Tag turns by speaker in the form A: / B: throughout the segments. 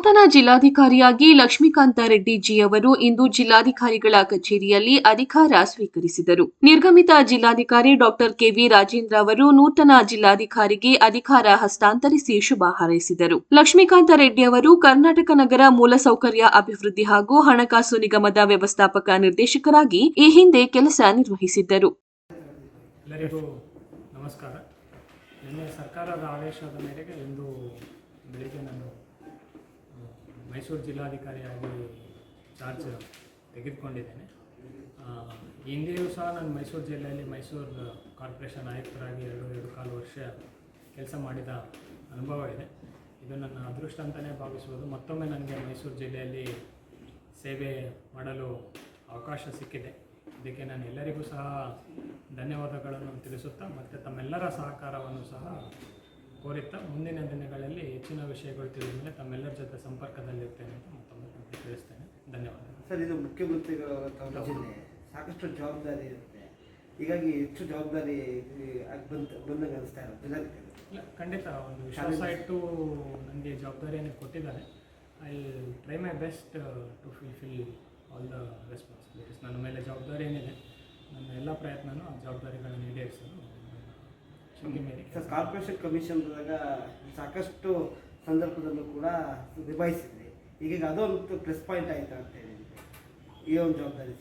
A: ನೂತನ ಜಿಲ್ಲಾಧಿಕಾರಿಯಾಗಿ ಲಕ್ಷ್ಮೀಕಾಂತ ರೆಡ್ಡಿ ಜಿ ಅವರು ಇಂದು ಜಿಲ್ಲಾಧಿಕಾರಿಗಳ ಕಚೇರಿಯಲ್ಲಿ ಅಧಿಕಾರ ಸ್ವೀಕರಿಸಿದರು. ನಿರ್ಗಮಿತ ಜಿಲ್ಲಾಧಿಕಾರಿ ಡಾಕ್ಟರ್ ಕೆವಿ ರಾಜೇಂದ್ರ ಅವರು ನೂತನ ಜಿಲ್ಲಾಧಿಕಾರಿಗೆ ಅಧಿಕಾರ ಹಸ್ತಾಂತರಿಸಿ ಶುಭ ಹಾರೈಸಿದರು. ಲಕ್ಷ್ಮೀಕಾಂತ ರೆಡ್ಡಿ ಅವರು ಕರ್ನಾಟಕ ನಗರ ಮೂಲಸೌಕರ್ಯ ಅಭಿವೃದ್ಧಿ ಹಾಗೂ ಹಣಕಾಸು ನಿಗಮದ ವ್ಯವಸ್ಥಾಪಕ ನಿರ್ದೇಶಕರಾಗಿ ಈ ಹಿಂದೆ ಕೆಲಸ ನಿರ್ವಹಿಸಿದ್ದರು.
B: ಸರ್ಕಾರದ ಆದೇಶದ ಮೇರೆಗೆ ಇಂದು ಬೆಳಿಗ್ಗೆ ನಾನು ಮೈಸೂರು ಜಿಲ್ಲಾಧಿಕಾರಿಯಾಗಿ ಚಾರ್ಜ್ ತೆಗೆದುಕೊಂಡಿದ್ದೇನೆ. ಹಿಂದೆಯೂ ಸಹ ನಾನು ಮೈಸೂರು ಜಿಲ್ಲೆಯಲ್ಲಿ ಮೈಸೂರು ಕಾರ್ಪೊರೇಷನ್ ಆಯುಕ್ತರಾಗಿ ಎರಡು ಎರಡು ಕಾಲು ವರ್ಷ ಕೆಲಸ ಮಾಡಿದ ಅನುಭವ ಇದೆ. ಇದು ನನ್ನ ಅದೃಷ್ಟ ಅಂತಲೇ ಭಾವಿಸುವುದು. ಮತ್ತೊಮ್ಮೆ ನನಗೆ ಮೈಸೂರು ಜಿಲ್ಲೆಯಲ್ಲಿ ಸೇವೆ ಮಾಡಲು ಅವಕಾಶ ಸಿಕ್ಕಿದೆ. ಇದಕ್ಕೆ ನಾನು ಎಲ್ಲರಿಗೂ ಸಹ ಧನ್ಯವಾದಗಳನ್ನು ತಿಳಿಸುತ್ತಾ ಮತ್ತು ತಮ್ಮೆಲ್ಲರ ಸಹಕಾರವನ್ನು ಸಹ ಕೋರುತ್ತಾ ಮುಂದಿನ ದಿನಗಳಲ್ಲಿ ಹೆಚ್ಚಿನ ವಿಷಯಗಳು ತಿಳಿದ ಮೇಲೆ ತಮ್ಮೆಲ್ಲರ ಜೊತೆ ಸಂಪರ್ಕದಲ್ಲಿರ್ತೇನೆ ಅಂತ ಮತ್ತೊಮ್ಮೆ ತಮಗೆ ತಿಳಿಸ್ತೇನೆ. ಧನ್ಯವಾದಗಳು.
C: ಸರ್ ಇದು ಮುಖ್ಯಮಂತ್ರಿಗಳ ತಮ್ಮ ಜಿಲ್ಲೆ ಸಾಕಷ್ಟು ಜವಾಬ್ದಾರಿ ಇರುತ್ತೆ. ಹೀಗಾಗಿ ಹೆಚ್ಚು ಜವಾಬ್ದಾರಿ ಆಗಿ ಬಂತ ಬಂದಂಗೆ ಅನಿಸ್ತಾ ಇರೋದು
B: ಇಲ್ಲ ಖಂಡಿತ ಒಂದು ವಿಶ್ವಾಸ ಇಟ್ಟು ನನಗೆ ಜವಾಬ್ದಾರಿಯನ್ನು ಕೊಟ್ಟಿದ್ದಾರೆ. I try my best to fulfil all the responsibilities. ನನ್ನ ಮೇಲೆ ಜವಾಬ್ದಾರಿ ಏನಿದೆ ನನ್ನ ಎಲ್ಲ ಪ್ರಯತ್ನನೂ ಆ ಜವಾಬ್ದಾರಿಗಳನ್ನು ಈಡೇರಿಸಲು
C: ಸರ್ ಕಾರ್ಪೊರೇಷನ್ ಕಮಿಷನ್ದಾಗ ಸಾಕಷ್ಟು ಸಂದರ್ಭದಲ್ಲೂ ಕೂಡ ನಿಭಾಯಿಸಿದ್ರಿ ಈಗ ಅದೊಂದು ಪ್ಲಸ್ ಪಾಯಿಂಟ್ ಆಯಿತು ಅಂತ ಹೇಳಿ ಈ ಒಂದು ಜವಾಬ್ದಾರಿ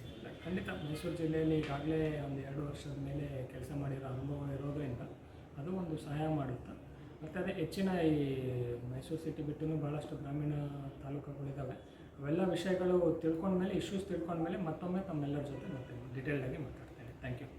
B: ಖಂಡಿತ ಮೈಸೂರು ಜಿಲ್ಲೆಯಲ್ಲಿ ಈಗಾಗಲೇ ಒಂದು ಎರಡು ವರ್ಷದ ಮೇಲೆ ಕೆಲಸ ಮಾಡಿರೋ ಅನುಭವ ಇರೋದರಿಂದ ಅದು ಒಂದು ಸಹಾಯ ಮಾಡುತ್ತೆ. ಮತ್ತು ಅದೇ ಹೆಚ್ಚಿನ ಈ ಮೈಸೂರು ಸಿಟಿ ಬಿಟ್ಟು ಭಾಳಷ್ಟು ಗ್ರಾಮೀಣ ತಾಲೂಕುಗಳಿದ್ದಾವೆ ಅವೆಲ್ಲ ವಿಷಯಗಳು ತಿಳ್ಕೊಂಡ್ಮೇಲೆ ಇಶ್ಯೂಸ್ ತಿಳ್ಕೊಂಡ್ಮೇಲೆ ಮತ್ತೊಮ್ಮೆ ತಮ್ಮೆಲ್ಲರ ಜೊತೆ ಮತ್ತೆ ಡೀಟೇಲ್ಡಾಗಿ ಮಾತಾಡ್ತೇನೆ. Thank you